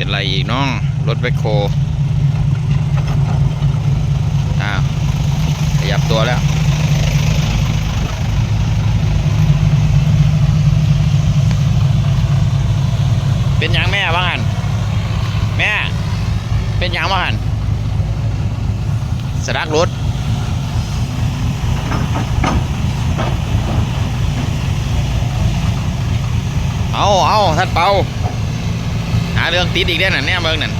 เป็นไรอีกน้อง รถแบคโคอ้าวขยับตัวแล้วเป็นยังแม่บ้างหันแม่ เป็นยังบ้างหันสลักรถเอาเอาท่านเปาาเรื่องติดอีกได้อน่ะแน่เบิ่งนั่น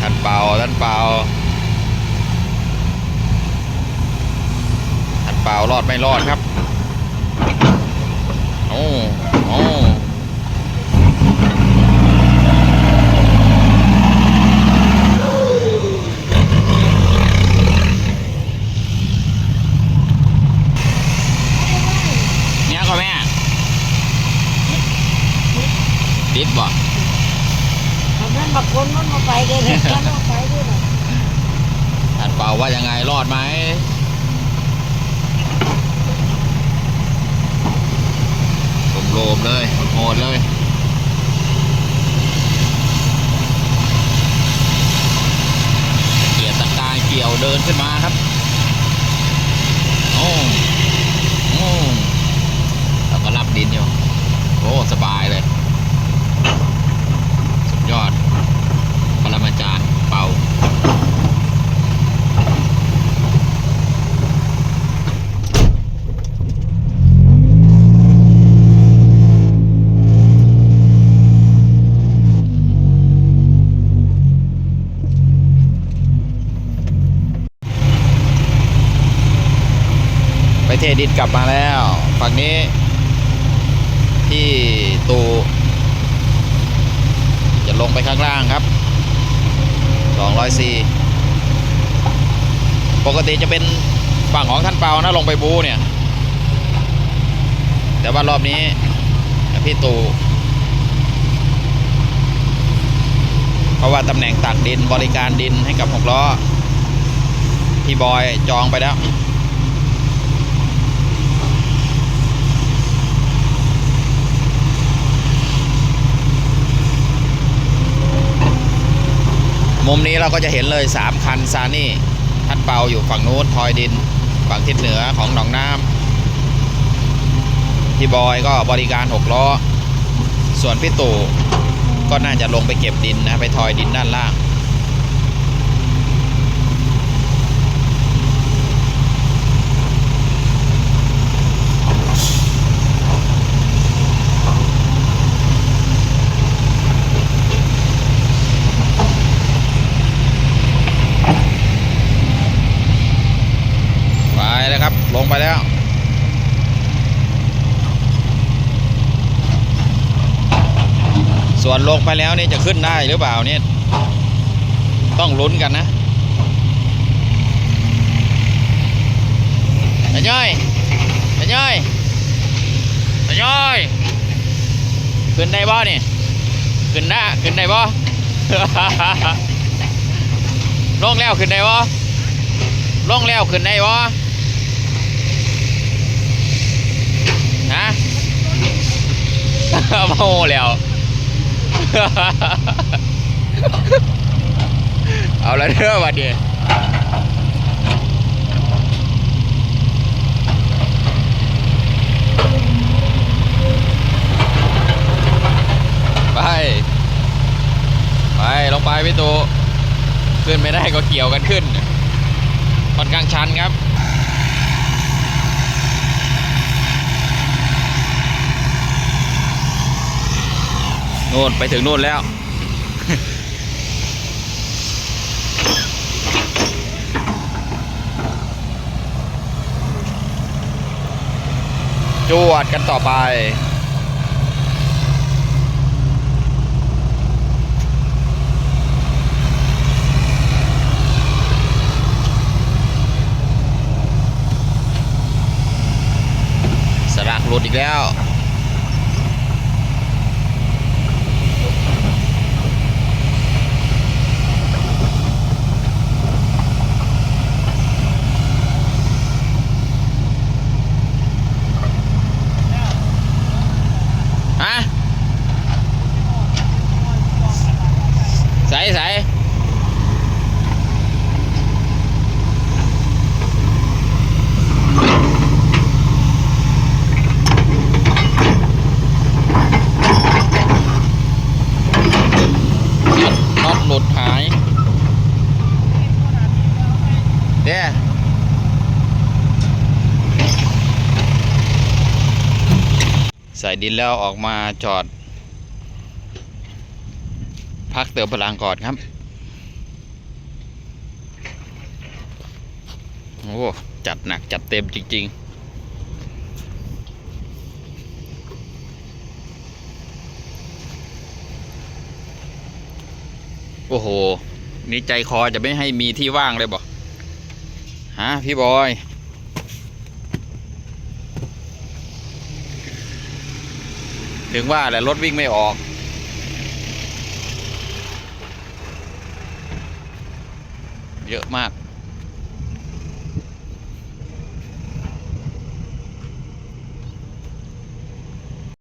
ท่านเปาท่านเปาท่านเปารอดไม่รอดครับโอ้โอ้เนี่ยก็แม่ ติดบ่เอาเงินบักคนมันมาไปเด้อเงินมาไปเด้อน่ะท่านเปาว่ายังไงรอดไหมโลมๆเลยโหดๆเลยเกียร์ตะกายเกี่ยวเดินขึ้นมาครับโอ้โอ้แล้วก็รับดินอยู่โอ้สบายเลย ดินกลับมาแล้ว ฝั่งนี้ ที่ตูจะลงไปข้างล่างครับ 204 ปกติจะเป็นฝั่งของท่านเปานะลงไปบูเนี่ย แต่ว่ารอบนี้พี่ตูเพราะว่าตำแหน่งตักดินบริการดินให้กับหกล้อ พี่บอยจองไปแล้ว มุมนี้เราก็จะเห็นเลย 3 คันซานี่ท่านเปาอยู่ฝั่งนู้นทอยดิน ฝั่งทิศเหนือของหนองน้ำพี่บอยก็บริการ6ล้อ ส่วนพี่ตู่ก็น่าจะลงไปเก็บดินนะไปทอยดินด้านล่าง ครับ ลงไปแล้ว ส่วนลงไปแล้วนี่จะขึ้นได้หรือเปล่าเนี่ยต้องลุ้นกันนะตาย้อยตาย้อยตาย้อยขึ้นได้บ่เนี่ยขึ้นได้ขึ้นได้บ่ลงแล้วขึ้นได้บ่ลงแล้วขึ้นได้บ่ฮะ โมโหแล้ว เอาละเด้อวันนี้ไป ไป ลงไปพี่ตูขึ้นไม่ได้ก็เกี่ยวกันขึ้นค่อนข้างชันครับ นู่นไปถึงนู่นแล้ว จวดกันต่อไปสลักหลุดอีกแล้ว ฮะ ใส่ใส่น็อตหลุดหายเด้ ใส่ดินแล้วออกมาจอด พักเติมพลังก่อนครับ โอ้จัดหนักจัดเต็มจริง ๆโอ้โห นี่ใจคอจะไม่ให้มีที่ว่างเลยบอกฮะพี่บอย ถึงว่าแหละรถวิ่งไม่ออก เยอะมาก